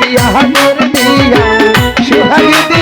দিয়া দিয়া সুহাগী